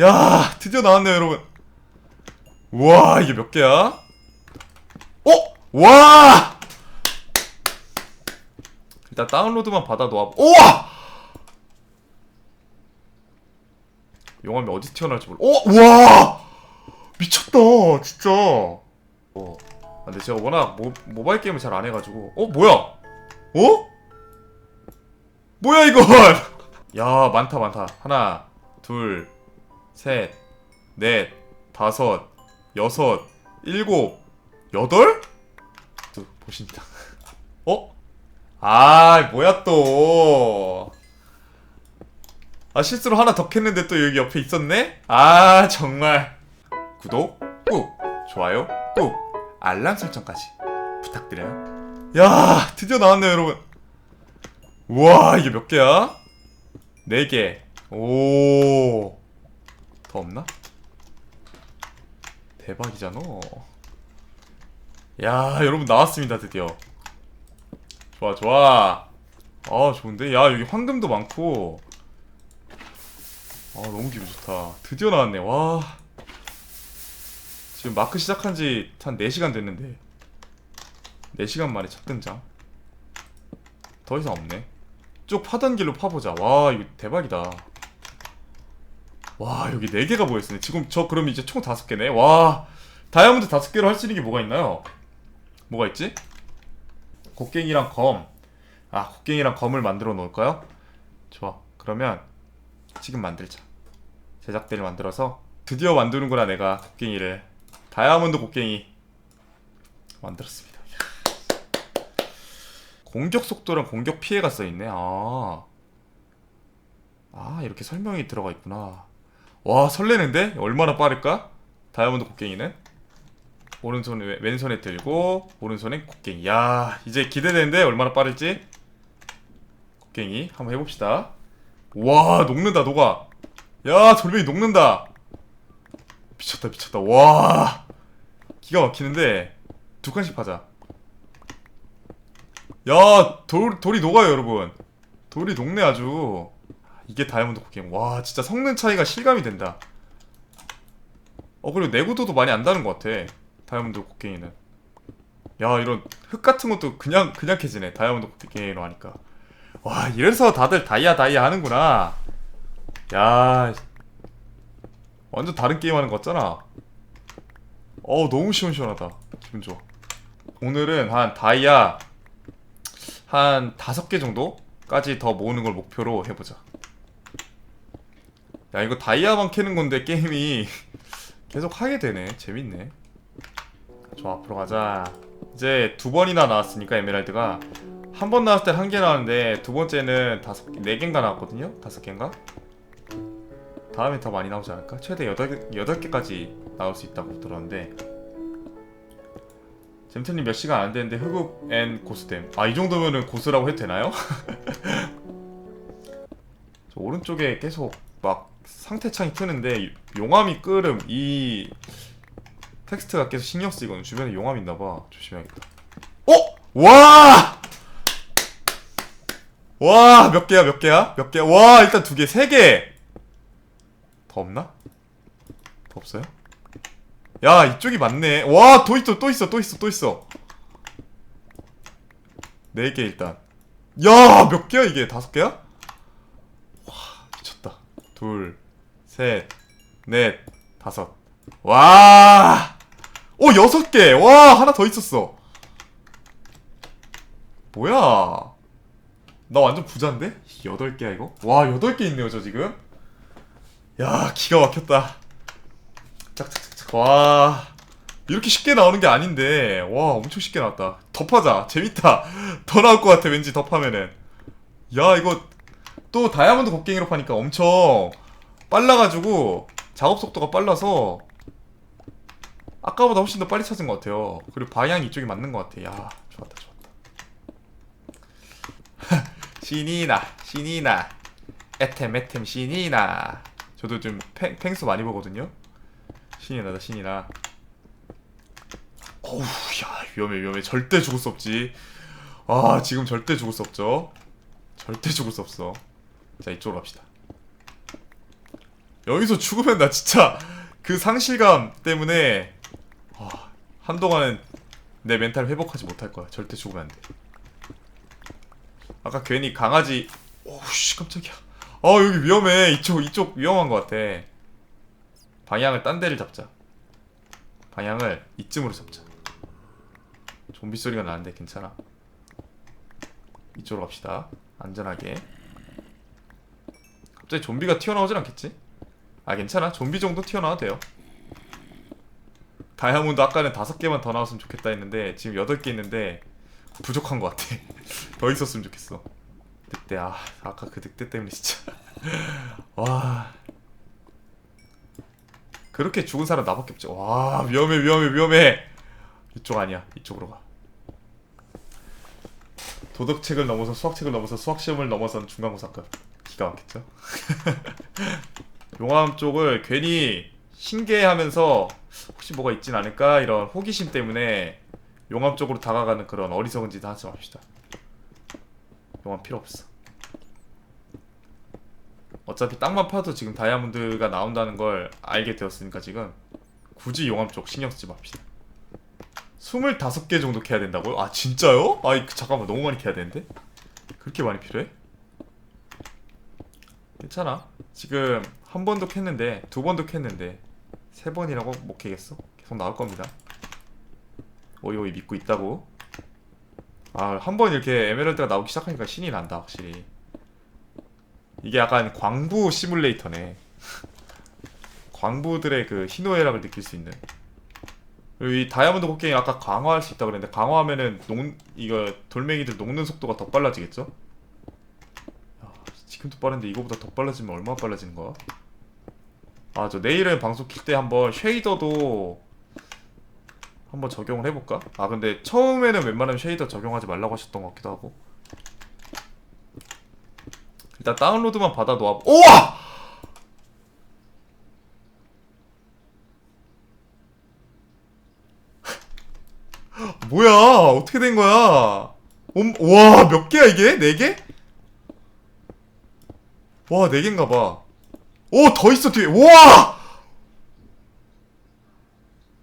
야 드디어 나왔네요 여러분 우와 이게 몇 개야? 어? 와 일단 다운로드만 받아 놓아 우와 용암이 어디 튀어나올지 몰라 오! 와 미쳤다 진짜 어. 아, 근데 제가 워낙 모, 모바일 게임을 잘 안 해가지고 어 뭐야 어? 뭐야 이건 야 많다 많다 하나 둘 셋, 넷, 다섯, 여섯, 일곱, 여덟? 또 보신다. 어? 아, 뭐야 또? 아 실수로 하나 더 캤는데 또 여기 옆에 있었네? 아 정말 구독 꾹 좋아요 꾹 알람 설정까지 부탁드려요. 야 드디어 나왔네요 여러분. 우와 이게 몇 개야? 네 개. 오. 더 없나? 대박이잖아. 야, 여러분 나왔습니다, 드디어. 좋아, 좋아. 아, 좋은데? 야, 여기 황금도 많고. 아, 너무 기분 좋다. 드디어 나왔네, 와. 지금 마크 시작한 지 한 4시간 됐는데. 4시간 만에 첫 등장. 더 이상 없네. 쭉 파던 길로 파보자. 와, 이거 대박이다. 와 여기 4개가 모여있네 지금 저 그럼 이제 총 5개네 와 다이아몬드 5개로 할 수 있는 게 뭐가 있나요? 뭐가 있지? 곡괭이랑 검 아, 곡괭이랑 검을 만들어 놓을까요? 좋아 그러면 지금 만들자 제작대를 만들어서 드디어 만드는구나 내가 곡괭이를 다이아몬드 곡괭이 만들었습니다 공격 속도랑 공격 피해가 써있네 아 아, 이렇게 설명이 들어가 있구나. 와, 설레는데? 얼마나 빠를까? 다이아몬드 곡괭이는? 오른손에, 왼- 왼손에 들고, 오른손에 곡괭이. 야, 이제 기대되는데? 얼마나 빠를지? 곡괭이, 한번 해봅시다. 와, 녹는다, 녹아. 야, 돌멩이 녹는다. 미쳤다, 미쳤다. 와, 기가 막히는데, 두 칸씩 하자. 야, 돌, 돌이 녹아요, 여러분. 돌이 녹네, 아주. 이게 다이아몬드 곡괭이. 와, 진짜 성능 차이가 실감이 된다. 어, 그리고 내구도도 많이 안다는 것 같아. 다이아몬드 곡괭이는. 야, 이런 흙 같은 것도 그냥, 그냥 캐지네. 다이아몬드 곡괭이로 하니까. 와, 이래서 다들 다이아, 다이아 하는구나. 야, 완전 다른 게임 하는 것 같잖아. 어우, 너무 시원시원하다. 기분 좋아. 오늘은 한 다이아 한 다섯 개 정도까지 더 모으는 걸 목표로 해보자. 야 이거 다이아만 캐는 건데 게임이 계속 하게 되네. 재밌네. 좋아 앞으로 가자. 이제 두 번이나 나왔으니까 에메랄드가. 한 번 나왔을 때 한 개 나왔는데 두 번째는 다섯 개, 네 개인가 나왔거든요? 다섯 개인가? 다음에 더 많이 나오지 않을까? 최대 여덟 개 여덟 개까지 나올 수 있다고 들었는데. 잼트님 몇 시간 안 됐는데 흑욱 앤 고스댐. 아 이 정도면은 고스라고 해도 되나요? 저 오른쪽에 계속 막 상태창이 뜨는데 용암이 끓음 이 텍스트가 계속 신경 쓰이거든 주변에 용암 있나 봐 조심해야겠다 어? 와! 와, 몇 개야, 몇 개야? 몇 개야? 와, 일단 두 개, 세 개! 더 없나? 더 없어요? 야, 이쪽이 많네. 와, 또 있어, 또 있어, 또 있어, 또 있어. 네 개, 일단. 야, 몇 개야, 이게? 다섯 개야? 와, 미쳤다. 둘, 셋, 넷, 다섯. 와! 오, 여섯 개! 와, 하나 더 있었어. 뭐야? 나 완전 부자인데? 여덟 개야, 이거? 와, 여덟 개 있네요, 저 지금. 야, 기가 막혔다. 짝짝짝짝. 와. 이렇게 쉽게 나오는 게 아닌데. 와, 엄청 쉽게 나왔다. 덮하자. 재밌다. 더 나올 것 같아, 왠지 덮하면은. 야, 이거 또 다이아몬드 곡괭이로 파니까 엄청 빨라가지고 작업 속도가 빨라서 아까보다 훨씬 더 빨리 찾은 것 같아요. 그리고 방향이 이쪽이 맞는 것 같아. 야, 좋았다, 좋았다. 신이 나, 신이 나. 에템, 에템, 신이 나. 저도 좀 팽, 팽수 많이 보거든요. 신이 나다, 신이 나. 어우, 야, 위험해, 위험해. 절대 죽을 수 없지. 아, 지금 절대 죽을 수 없죠. 절대 죽을 수 없어. 자, 이쪽으로 갑시다. 여기서 죽으면 나 진짜 그 상실감 때문에 와, 한동안은 내 멘탈 회복하지 못할 거야. 절대 죽으면 안 돼. 아까 괜히 강아지 오우씨 깜짝이야. 아 여기 위험해. 이쪽 이쪽 위험한 것 같아. 방향을 딴 데를 잡자. 방향을 이쯤으로 잡자. 좀비 소리가 나는데 괜찮아. 이쪽으로 갑시다. 안전하게. 갑자기 좀비가 튀어나오진 않겠지? 아 괜찮아. 좀비 정도 튀어나와도 돼요. 다이아몬드 아까는 다섯 개만 더 나왔으면 좋겠다 했는데 지금 여덟 개 있는데 부족한 것 같아. 더 있었으면 좋겠어. 늑대 아 아까 그 늑대 때문에 진짜 와 그렇게 죽은 사람 나밖에 없지. 와 위험해 위험해 위험해. 이쪽 아니야. 이쪽으로 가. 도덕책을 넘어서 수학책을 넘어서 수학시험을 넘어선 중간고사급 기가 막혔죠. 용암 쪽을 괜히 신기해하면서 혹시 뭐가 있진 않을까 이런 호기심 때문에 용암 쪽으로 다가가는 그런 어리석은 짓 하지 맙시다. 용암 필요 없어. 어차피 땅만 파도 지금 다이아몬드가 나온다는 걸 알게 되었으니까 지금 굳이 용암 쪽 신경 쓰지 맙시다. 25개 정도 캐야 된다고요? 아 진짜요? 아이 그, 잠깐만 너무 많이 캐야 되는데? 그렇게 많이 필요해? 괜찮아 지금 한 번도 캤는데 두 번도 캤는데 세 번이라고 못 캐겠어? 계속 나올 겁니다 오이 오이 믿고 있다고 아 한 번 이렇게 에메랄드가 나오기 시작하니까 신이 난다 확실히 이게 약간 광부 시뮬레이터네 광부들의 그 희노애락을 느낄 수 있는 그리고 이 다이아몬드 곡괭이 아까 강화할 수 있다 그랬는데 강화하면은 녹 이거 돌멩이들 녹는 속도가 더 빨라지겠죠? 야, 지금도 빠른데 이거보다 더 빨라지면 얼마나 빨라지는 거야? 아저 내일은 방송 킬 때 한번 쉐이더도 한번 적용을 해볼까? 아 근데 처음에는 웬만하면 쉐이더 적용하지 말라고 하셨던 것 같기도 하고 일단 다운로드만 받아 놓아 우와! 뭐야 어떻게 된 거야 와몇 개야 이게? 네 개? 와 네 개인가 봐 오 더 있어 뒤에. 와!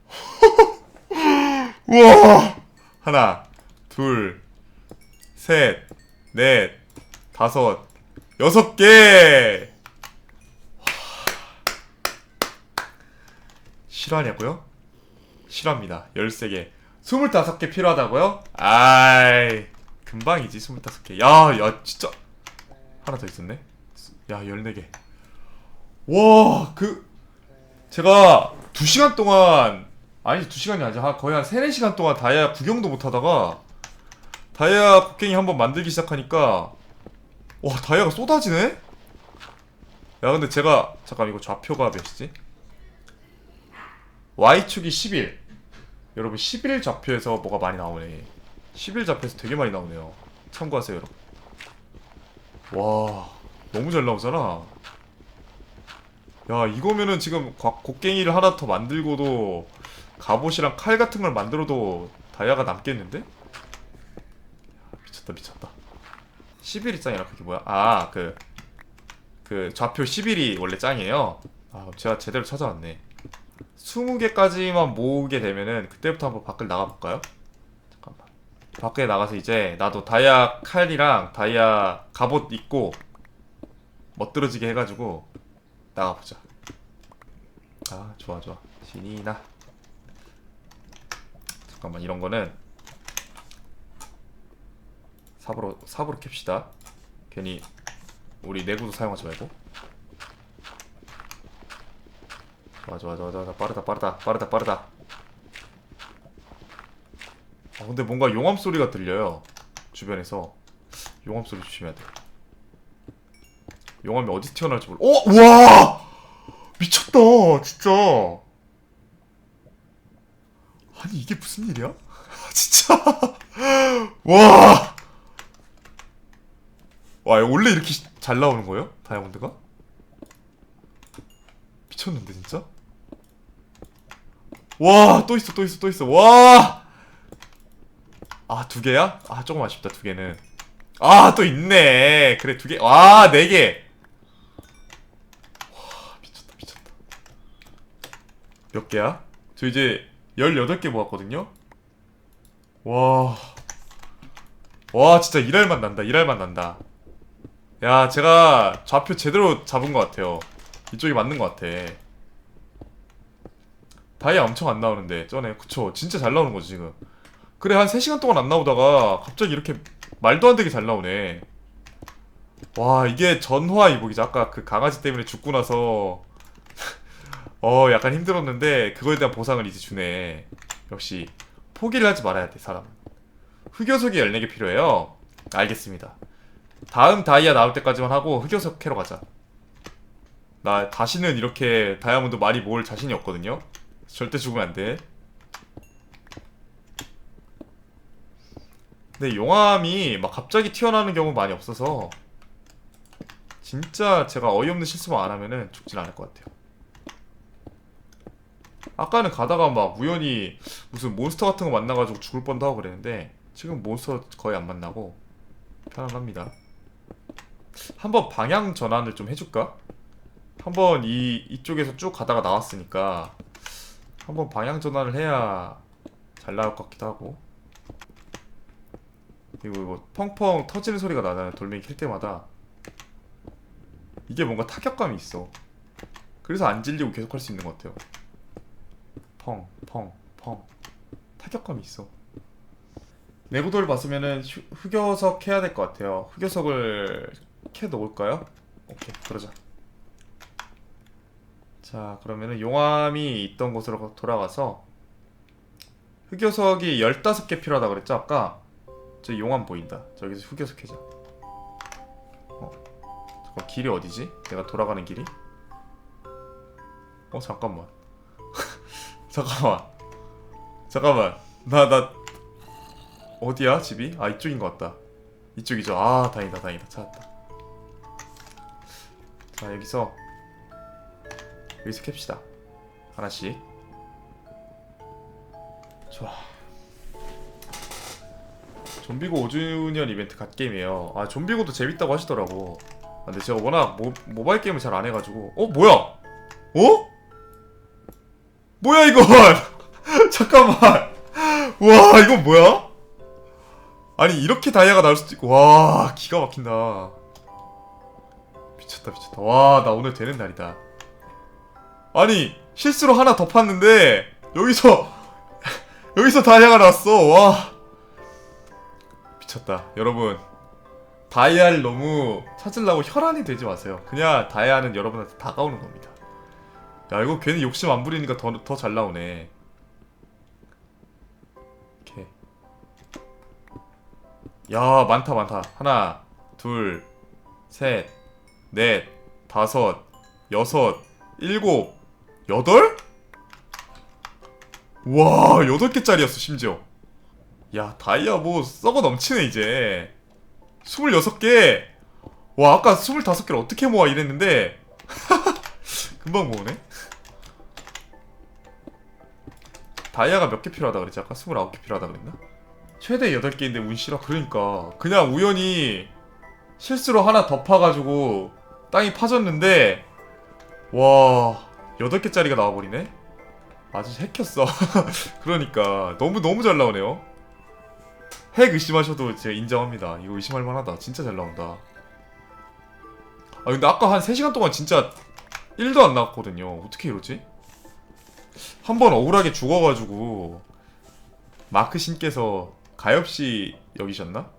우와! 하나 둘 셋 넷 다섯 여섯 개! 실화냐고요? 실화입니다. 13개. 25개 필요하다고요? 아이 금방이지 25개. 야 야 진짜. 하나 더 있었네? 야 14개 와 그 제가 2시간 동안 아니 2시간이 아니지 한 거의 한 3, 4시간 동안 다이아 구경도 못 하다가 다이아 곡괭이 한번 만들기 시작하니까 와 다이아가 쏟아지네? 야 근데 제가 잠깐 이거 좌표가 몇이지? Y축이 11 여러분 11 좌표에서 뭐가 많이 나오네. 11 좌표에서 되게 많이 나오네요. 참고하세요 여러분. 와 너무 잘 나오잖아 야 이거면은 지금 과- 곡괭이를 하나 더 만들고도 갑옷이랑 칼 같은 걸 만들어도 다이아가 남겠는데? 야, 미쳤다 미쳤다 11이 짱이라 그게 뭐야? 아 그 그 좌표 11이 원래 짱이에요 아 제가 제대로 찾아왔네 20개까지만 모으게 되면은 그때부터 한번 밖을 나가볼까요? 잠깐만 밖에 나가서 이제 나도 다이아 칼이랑 다이아 갑옷 입고 멋들어지게 해가지고 나가보자. 아 좋아 좋아. 신이 나. 잠깐만 이런 거는 삽으로 삽으로 캡시다. 괜히 우리 내구도 사용하지 말고. 좋아 좋아 좋아 좋아. 빠르다 빠르다 빠르다 빠르다. 아 근데 뭔가 용암 소리가 들려요. 주변에서. 용암 소리 조심해야 돼 용암이 어디 튀어나올지 몰라 어? 와 미쳤다 진짜 아니 이게 무슨 일이야? 진짜 와. 와 원래 이렇게 시- 잘 나오는 거예요? 다이아몬드가? 미쳤는데 진짜? 와 또 있어 또 있어 또 있어 와. 아 두 개야? 아 조금 아쉽다 두 개는. 아 또 있네. 그래 두 개. 와 네 개. 와 미쳤다 몇 개야? 저 이제 18개 모았거든요? 와. 와, 진짜 일할 맛 난다. 일할 맛 난다. 야, 제가 좌표 제대로 잡은 것 같아요. 이쪽이 맞는 것 같아. 다이아 엄청 안 나오는데, 쩌네. 그쵸. 진짜 잘 나오는 거지, 지금. 그래, 한 3시간 동안 안 나오다가 갑자기 이렇게 말도 안 되게 잘 나오네. 와, 이게 전화 이복이죠. 아까 그 강아지 때문에 죽고 나서 어, 약간 힘들었는데 그거에 대한 보상을 이제 주네. 역시 포기를 하지 말아야 돼, 사람은. 흑요석이 14개 필요해요. 알겠습니다. 다음 다이아 나올 때까지만 하고 흑요석 캐러 가자. 나 다시는 이렇게 다이아몬드 많이 모을 자신이 없거든요. 절대 죽으면 안 돼. 근데 용암이 막 갑자기 튀어나오는 경우 많이 없어서 진짜 제가 어이없는 실수만 안 하면은 죽진 않을 것 같아요. 아까는 가다가 막 우연히 무슨 몬스터 같은 거 만나가지고 죽을 뻔도 하고 그랬는데 지금 몬스터 거의 안 만나고 편안합니다. 한번 방향 전환을 좀 해줄까? 한번 이 이쪽에서 쭉 가다가 나왔으니까 한번 방향 전환을 해야 잘 나올 것 같기도 하고 그리고 이거 펑펑 터지는 소리가 나잖아요 돌멩이 킬 때마다 이게 뭔가 타격감이 있어 그래서 안 질리고 계속 할 수 있는 것 같아요 펑, 펑, 펑. 타격감이 있어. 내구도를 봤으면은 휴- 흑요석 해야 될 것 같아요. 흑요석을 캐 놓을까요? 오케이, 그러자. 자, 그러면은 용암이 있던 곳으로 돌아가서 흑요석이 15개 필요하다 그랬죠, 아까? 저 용암 보인다. 저기서 흑요석 캐자. 어, 잠깐 길이 어디지? 내가 돌아가는 길이? 어, 잠깐만. 잠깐만. 잠깐만. 나 나 어디야 집이? 아 이쪽인 것 같다. 이쪽이죠. 아 다행이다 다행이다. 찾았다. 자 여기서 여기서 캡시다. 하나씩. 좋아. 좀비고 5주년 이벤트 갓게임이에요. 아 좀비고도 재밌다고 하시더라고. 아, 근데 제가 워낙 모, 모바일 게임을 잘 안 해가지고. 어 뭐야? 어? 뭐야 이건? 잠깐만. 와 이건 뭐야? 아니 이렇게 다이아가 나올 수도 있고 와 기가 막힌다. 미쳤다 미쳤다. 와 나 오늘 되는 날이다. 아니 실수로 하나 더 팠는데 여기서 여기서 다이아가 나왔어. 와 미쳤다. 여러분 다이아를 너무 찾으려고 혈안이 되지 마세요. 그냥 다이아는 여러분한테 다가오는 겁니다. 야 이거 괜히 욕심 안 부리니까 더 더 잘 나오네. 오케이. 야 많다 많다. 하나, 둘, 셋, 넷, 다섯, 여섯, 일곱, 여덟? 와 여덟 개짜리였어 심지어. 야 다이아 뭐 썩어 넘치네 이제. 스물여섯 개. 와 아까 스물다섯 개를 어떻게 모아 이랬는데 금방 모으네. 다이아가 몇 개 필요하다 그랬지? 아까 29개 필요하다 그랬나? 최대 8개인데 운 싫어. 그러니까. 그냥 우연히 실수로 하나 더 파가지고 땅이 파졌는데, 와, 8개짜리가 나와버리네? 아주 핵혔어. 그러니까. 너무, 너무 잘 나오네요. 핵 의심하셔도 제가 인정합니다. 이거 의심할 만하다. 진짜 잘 나온다. 아, 근데 아까 한 3시간 동안 진짜 1도 안 나왔거든요. 어떻게 이러지? 한 번 억울하게 죽어가지고 마크 신께서 가엾이 여기셨나?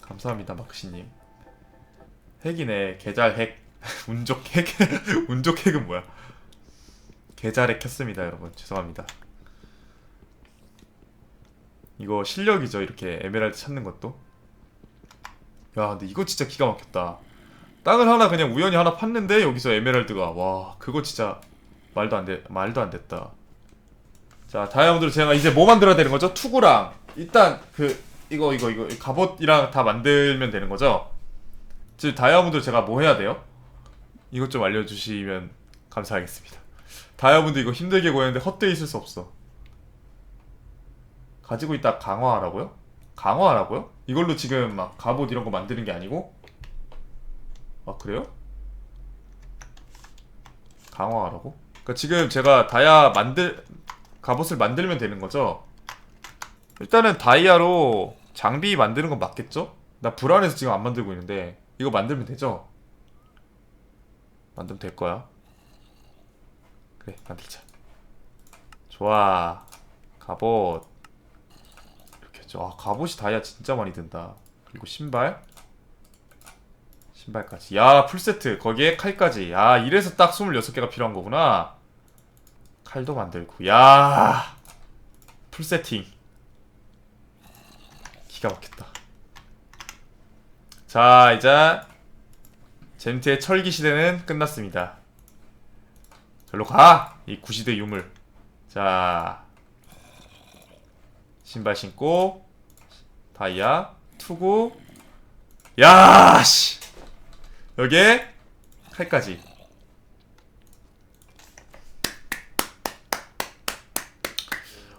감사합니다 마크 신님. 핵이네 계잘 핵. 운족 핵. 운족 핵은 뭐야? 핵 켰습니다 여러분. 죄송합니다. 이거 실력이죠 이렇게 에메랄드 찾는 것도? 야 근데 이거 진짜 기가 막혔다. 땅을 하나 그냥 우연히 하나 팠는데 여기서 에메랄드가. 와 그거 진짜 말도 안 돼, 말도 안 됐다. 자, 다이아몬드로 제가 이제 뭐 만들어야 되는 거죠? 투구랑 일단 그 이거 이거 이거 이 갑옷이랑 다 만들면 되는 거죠? 지금 다이아몬드 제가 뭐 해야 돼요? 이것 좀 알려주시면 감사하겠습니다. 다이아몬드 이거 힘들게 구했는데 헛되이 있을 수 없어. 가지고 있다 강화하라고요? 강화하라고요? 이걸로 지금 막 갑옷 이런 거 만드는 게 아니고? 아 그래요? 강화하라고? 그러니까 지금 제가 다이아 만들 갑옷을 만들면 되는 거죠. 일단은 다이아로 장비 만드는 건 맞겠죠? 나 불안해서 지금 안 만들고 있는데 이거 만들면 되죠? 만들면 될 거야. 그래 만들자. 좋아. 갑옷. 이렇게 했죠. 아 갑옷이 다이아 진짜 많이 든다. 그리고 신발. 신발까지. 야 풀세트. 거기에 칼까지. 야 이래서 딱 26개가 필요한 거구나. 칼도 만들고. 야 풀세팅. 기가 막혔다. 자, 이제 젠트의 철기 시대는 끝났습니다. 절로 가! 이 구시대 유물. 자, 신발 신고, 다이아, 투구. 야, 씨! 여기에 칼까지.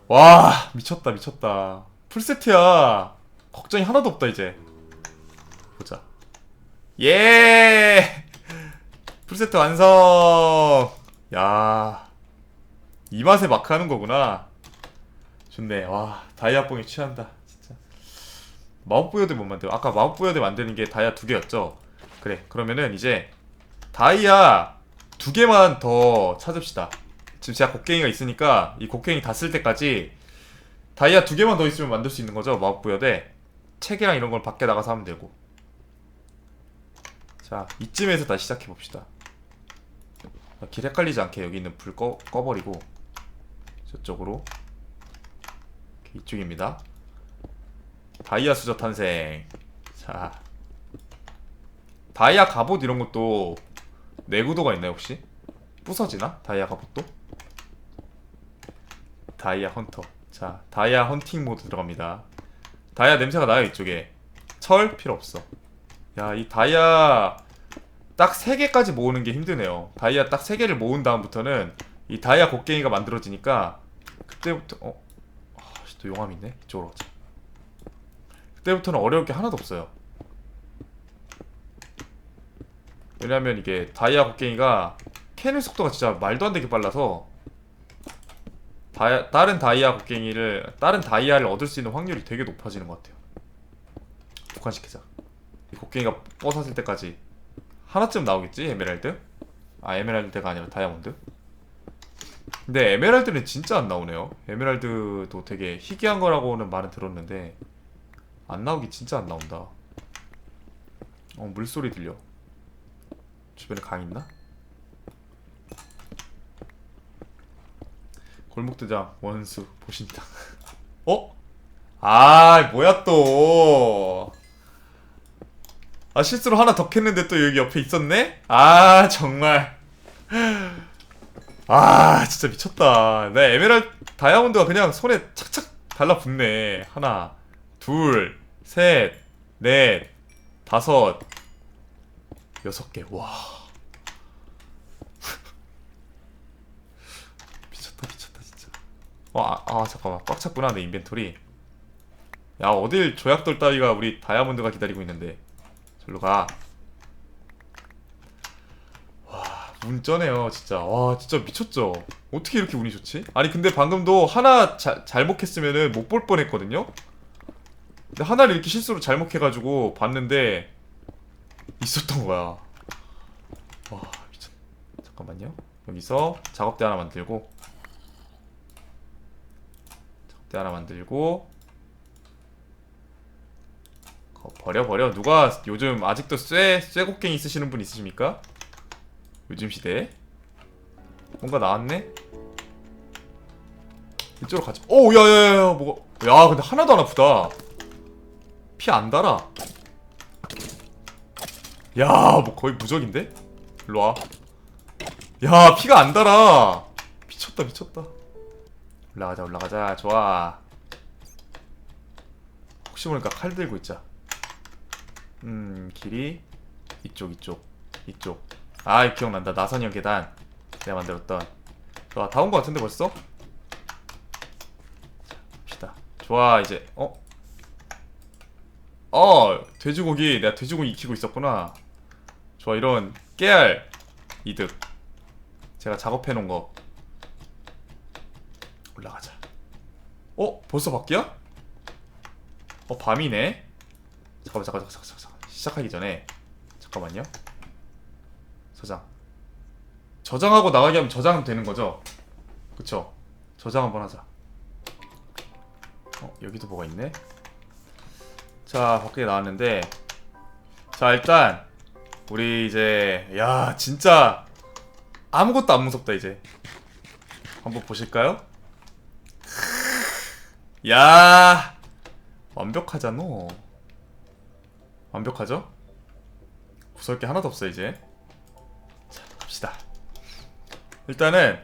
와, 미쳤다, 미쳤다. 풀세트야. 걱정이 하나도 없다, 이제. 보자. 예! 풀세트 완성! 야. 이 맛에 마크 하는 거구나. 좋네. 와, 다이아 뽕이 취한다. 진짜. 마법부여대 못 만들어. 아까 마법부여대 만드는 게 다이아 두 개였죠? 그래. 그러면은 이제 다이아 두 개만 더 찾읍시다. 지금 제가 곡괭이가 있으니까 이 곡괭이 다 쓸 때까지 다이아 두 개만 더 있으면 만들 수 있는 거죠? 마법부여대. 책이랑 이런 걸 밖에 나가서 하면 되고. 자, 이쯤에서 다시 시작해 봅시다. 길 헷갈리지 않게 여기 있는 불 꺼, 꺼버리고 저쪽으로 이쪽입니다. 다이아 수저 탄생. 자, 다이아 갑옷 이런 것도 내구도가 있나요 혹시? 부서지나? 다이아 갑옷도? 다이아 헌터. 자, 다이아 헌팅 모드 들어갑니다. 다이아 냄새가 나요 이쪽에. 철 필요 없어. 야, 이 다이아 딱 3개까지 모으는 게 힘드네요. 다이아 딱 3개를 모은 다음부터는 이 다이아 곡괭이가 만들어지니까 그때부터 어? 아, 씨, 또 용암 있네. 이쪽으로 가자. 그때부터는 어려울 게 하나도 없어요. 왜냐면 이게 다이아 곡괭이가 캐는 속도가 진짜 말도 안 되게 빨라서 다이아, 다른 다이아 곡괭이를 다른 다이아를 얻을 수 있는 확률이 되게 높아지는 것 같아요. 북한시키자. 이 곡괭이가 뻗어질 때까지 하나쯤 나오겠지 에메랄드? 아 에메랄드가 아니라 다이아몬드? 근데 에메랄드는 진짜 안 나오네요 에메랄드도 되게 희귀한 거라고는 말은 들었는데 안 나오기 진짜 안 나온다 어 물소리 들려 주변에 강 있나? 골목대장 원수 보신다 어? 아 뭐야 또 아 실수로 하나 더 캤는데 또 여기 옆에 있었네? 아 정말 아 진짜 미쳤다 나 에메랄드 다이아몬드가 그냥 손에 착착 달라붙네 하나 둘 셋 넷 다섯 여섯 개 와 미쳤다 미쳤다 진짜 어, 아, 아 잠깐만 꽉 찼구나 내 인벤토리 야 어딜 조약돌 따위가 우리 다이아몬드가 기다리고 있는데 절로 가. 와, 운 쩌네요, 진짜. 와, 진짜 미쳤죠? 어떻게 이렇게 운이 좋지? 아니, 근데 방금도 하나 자, 잘못했으면은 못 볼 뻔 했거든요? 근데 하나를 이렇게 실수로 잘못해가지고 봤는데, 있었던 거야. 와, 미쳤. 잠깐만요. 여기서 작업대 하나 만들고, 작업대 하나 만들고, 거- 버려 버려 누가 요즘 아직도 쇠 쇠곡갱이 쓰시는 분 있으십니까? 요즘 시대에 뭔가 나왔네? 이쪽으로 가자 오 야야야 뭐가 야 근데 하나도 안 아프다 피 안 달아 야 뭐 거의 무적인데? 일로 와. 야 피가 안 달아. 미쳤다 미쳤다. 올라가자 올라가자. 좋아. 혹시 모르니까 칼 들고 있자. 음 길이? 이쪽 이쪽. 이쪽. 아 기억난다. 나선형 계단. 내가 만들었던. 좋아 다온거 같은데 벌써? 자 봅시다. 좋아 이제. 어? 어 돼지고기. 내가 돼지고기 익히고 있었구나 좋아 이런 깨알 이득 제가 작업해 놓은 거 올라가자. 어? 벌써 바뀌야? 어 밤이네. 잠깐만 잠깐 잠깐 잠깐 잠깐 시작하기 전에 잠깐만요. 저장. 저장하고 나가게 하면 저장 되는 거죠? 그쵸? 저장 한번 하자. 어 여기도 뭐가 있네. 자 밖에 나왔는데 자 일단 우리 이제 야 진짜 아무것도 안 무섭다 이제. 한번 보실까요? 야 완벽하잖아. 완벽하죠? 무서울 게 하나도 없어 이제. 자 갑시다. 일단은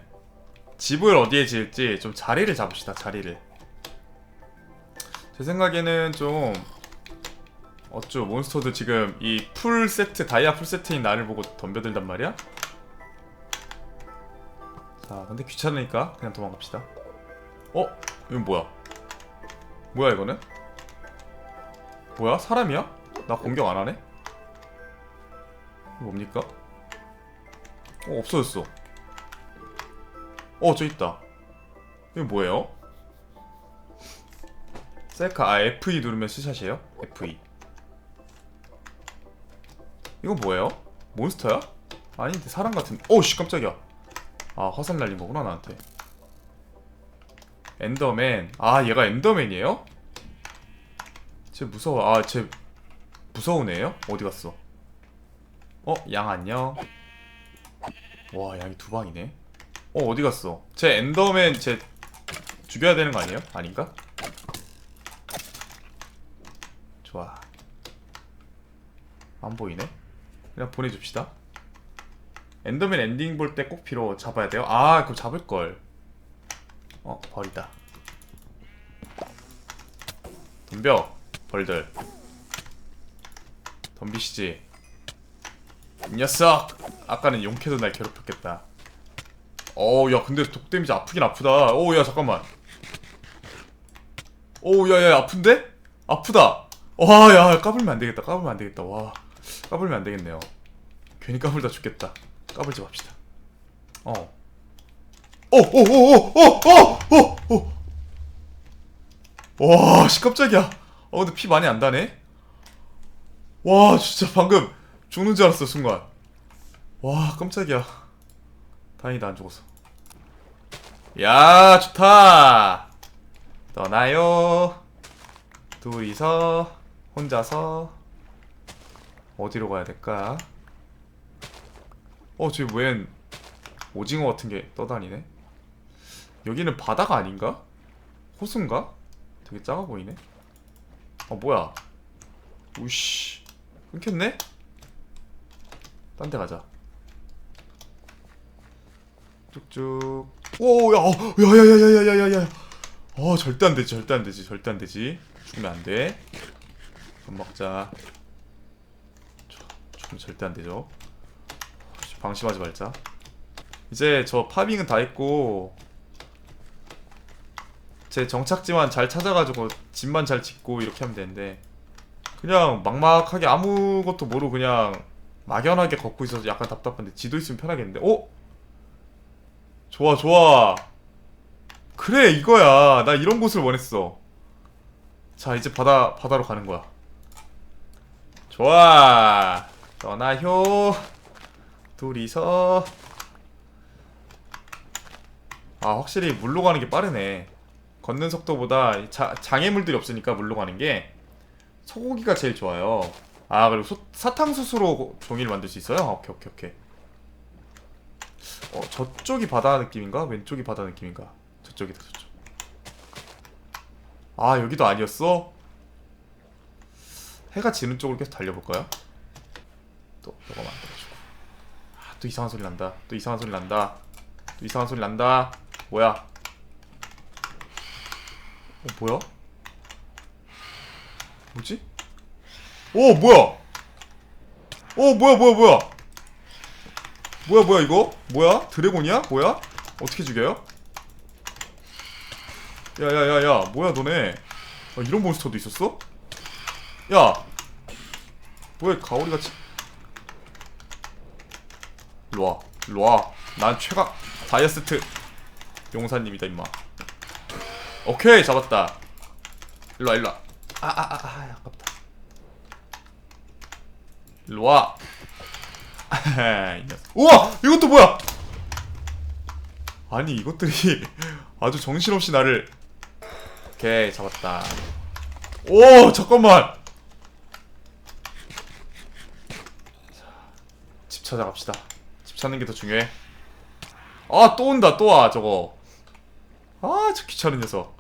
집을 어디에 지을지 좀 자리를 잡읍시다 자리를. 제 생각에는 좀 어쭈 몬스터도 지금 이 풀 세트 다이아 풀 세트인 나를 보고 덤벼들단 말이야? 자 근데 귀찮으니까 그냥 도망갑시다 어? 이건 뭐야? 뭐야 이거는? 뭐야? 사람이야? 나 공격 안 하네? 뭡니까? 어 없어졌어 어 저 있다 이거 뭐예요? 셀카 아 F2 누르면 스샷이에요? F2 이거 뭐예요? 몬스터야? 아닌데 사람 같은 오씨 깜짝이야 아 화살 날린 거구나 나한테 엔더맨 아 얘가 엔더맨이에요? 쟤 무서워 아쟤 무서운 애예요? 어디 갔어? 어? 양 안녕 와 양이 두 방이네 어 어디 갔어? 쟤 엔더맨 쟤 죽여야 되는 거 아니에요? 아닌가? 좋아 안 보이네 그냥 보내줍시다. 엔더맨 엔딩 볼 때 꼭 필요 잡아야 돼요? 아 그거 잡을걸. 어 버리다. 덤벼 벌들. 덤비시지. 이 녀석! 아까는 용케도 날 괴롭혔겠다. 어야 근데 독 데미지 아프긴 아프다. 어야 잠깐만. 오야야 아픈데? 아프다. 와야 까불면 안 되겠다 까불면 안 되겠다. 와 까불면 안 되겠네요 괜히 까불다 죽겠다 까불지 맙시다 어. 어, 어, 어, 어. 와, 씨, 깜짝이야. 어, 근데 피 많이 안 다네? 와, 진짜 방금 죽는 줄 알았어, 순간. 와, 깜짝이야. 다행이다, 안 죽었어. 야, 좋다. 떠나요. 둘이서, 혼자서. 어디로 가야 될까? 어, 저기 웬 오징어 같은 게 떠다니네? 여기는 바다가 아닌가? 호수인가? 되게 작아 보이네? 어, 뭐야? 우씨. 끊겼네? 딴 데 가자. 쭉쭉. 오, 야, 어, 야, 야, 야, 야, 야, 야, 야. 어, 절대 안 되지, 절대 안 되지, 절대 안 되지. 죽으면 안 돼. 밥 먹자. 절대 안 되죠. 방심하지 말자. 이제 저 파밍은 다 했고 제 정착지만 잘 찾아가지고 집만 잘 짓고 이렇게 하면 되는데 그냥 막막하게 아무것도 모르고 그냥 막연하게 걷고 있어서 약간 답답한데 지도 있으면 편하겠는데 어? 좋아 좋아 그래 이거야 나 이런 곳을 원했어 자 이제 바다 바다로 가는 거야 좋아 떠나효 둘이서 아 확실히 물로 가는 게 빠르네 걷는 속도보다 자, 장애물들이 없으니까 물로 가는 게 소고기가 제일 좋아요 아 그리고 소, 사탕수수로 종이를 만들 수 있어요? 오케이 오케이 오케이 어 저쪽이 바다 느낌인가? 왼쪽이 바다 느낌인가? 저쪽이다 저쪽 아 여기도 아니었어? 해가 지는 쪽으로 계속 달려볼까요? 또 너가 만들어주고. 아, 또 이상한 소리 난다. 또 이상한 소리 난다. 또 이상한 소리 난다. 뭐야? 어 뭐야? 뭐지? 오 뭐야? 오 뭐야 뭐야 뭐야? 뭐야 뭐야 이거? 뭐야? 드래곤이야? 뭐야? 어떻게 죽여요? 야야야야 뭐야 너네? 아, 이런 몬스터도 있었어? 야! 뭐야 가오리 같이 일로와 일로와. 난 최강 다이아스트 용사님이다 임마. 오케이 잡았다. 일로와 일로와. 아아아 아, 아, 아 깝다. 일로와. 이 녀석. 우와 이것도 뭐야? 아니 이것들이 아주 정신없이 나를. 오케이 잡았다. 오 잠깐만. 자, 집 찾아갑시다 집 찾는 게더 중요해. 아 또 온다 또 와 저거. 아 저 귀찮은 녀석.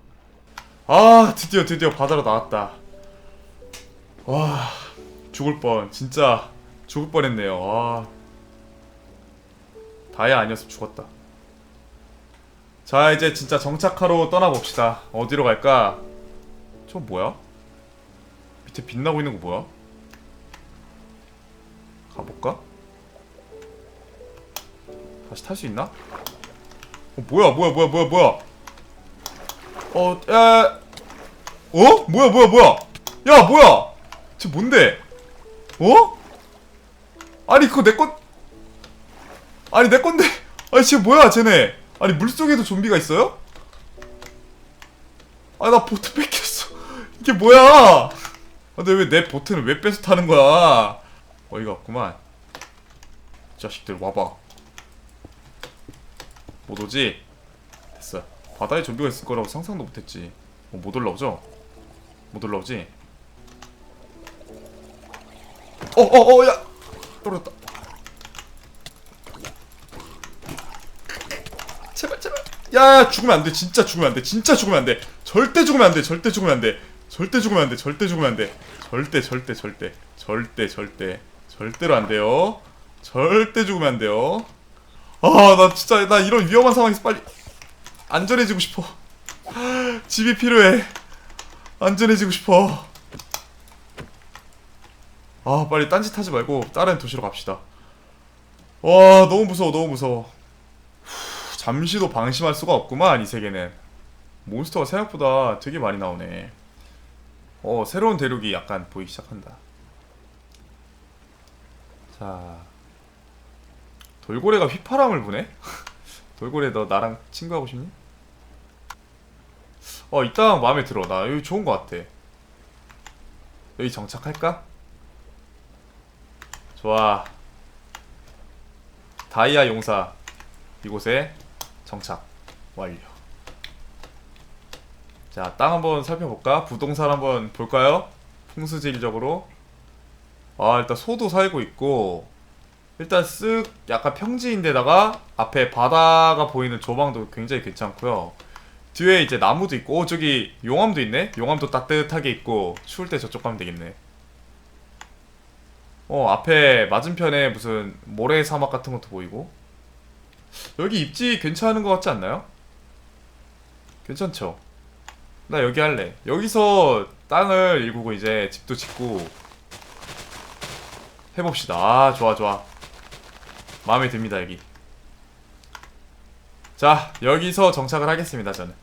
아 드디어 드디어 바다로 나왔다. 와 죽을 뻔. 진짜 죽을 뻔했네요. 아. 다이아 아니었으면 죽었다. 자 이제 진짜 정착하러 떠나봅시다. 어디로 갈까? 저 뭐야? 밑에 빛나고 있는 거 뭐야? 가볼까 다시 탈 수 있나 어 뭐야 뭐야 뭐야 뭐야 뭐야 어, 야, 어? 뭐야, 뭐야, 뭐야? 야, 뭐야? 쟤 뭔데? 어? 아니, 그거 내 건, 아니, 내 건데. 아니, 쟤 뭐야, 쟤네? 아니, 물속에도 좀비가 있어요? 아, 나 보트 뺏겼어. 이게 뭐야? 아, 근데 왜 내 보트는 왜 뺏어 타는 거야? 어이가 없구만. 이 자식들, 와봐. 못 오지? 됐어. 바다에 좀비가 있을 거라고 상상도 못했지. 어, 못 올라오죠? 못 올라오지? 어, 어, 어, 야! 떨어졌다. 제발, 제발. 야, 야, 죽으면 안 돼. 진짜 죽으면 안 돼. 진짜 죽으면 안 돼. 절대 죽으면 안 돼. 절대 죽으면 안 돼. 절대 죽으면 안 돼. 절대 죽으면 안 돼. 절대, 절대, 절대. 절대, 절대. 절대로 안 돼요. 절대 죽으면 안 돼요. 아, 나 진짜, 나 이런 위험한 상황에서 빨리. 안전해지고 싶어. 집이 필요해. 안전해지고 싶어. 아, 빨리 딴짓 하지 말고 다른 도시로 갑시다. 와, 너무 무서워, 너무 무서워. 후, 잠시도 방심할 수가 없구만, 이 세계는. 몬스터가 생각보다 되게 많이 나오네. 어, 새로운 대륙이 약간 보이기 시작한다. 자. 돌고래가 휘파람을 부네? 돌고래 너 나랑 친구하고 싶니? 어, 이땅 마음에 들어. 나 여기 좋은 것 같아. 여기 정착할까? 좋아. 다이아 용사 이곳에 정착 완료. 자, 땅 한번 살펴볼까? 부동산 한번 볼까요? 풍수지리적으로. 아, 일단 소도 살고 있고 일단 쓱 약간 평지인데다가 앞에 바다가 보이는 조망도 굉장히 괜찮고요. 뒤에 이제 나무도 있고, 오 저기 용암도 있네. 용암도 따뜻하게 있고 추울 때 저쪽 가면 되겠네. 어 앞에 맞은편에 무슨 모래 사막 같은 것도 보이고. 여기 입지 괜찮은 것 같지 않나요? 괜찮죠? 나 여기 할래. 여기서 땅을 일구고 이제 집도 짓고 해봅시다. 아 좋아 좋아. 마음에 듭니다 여기. 자 여기서 정착을 하겠습니다 저는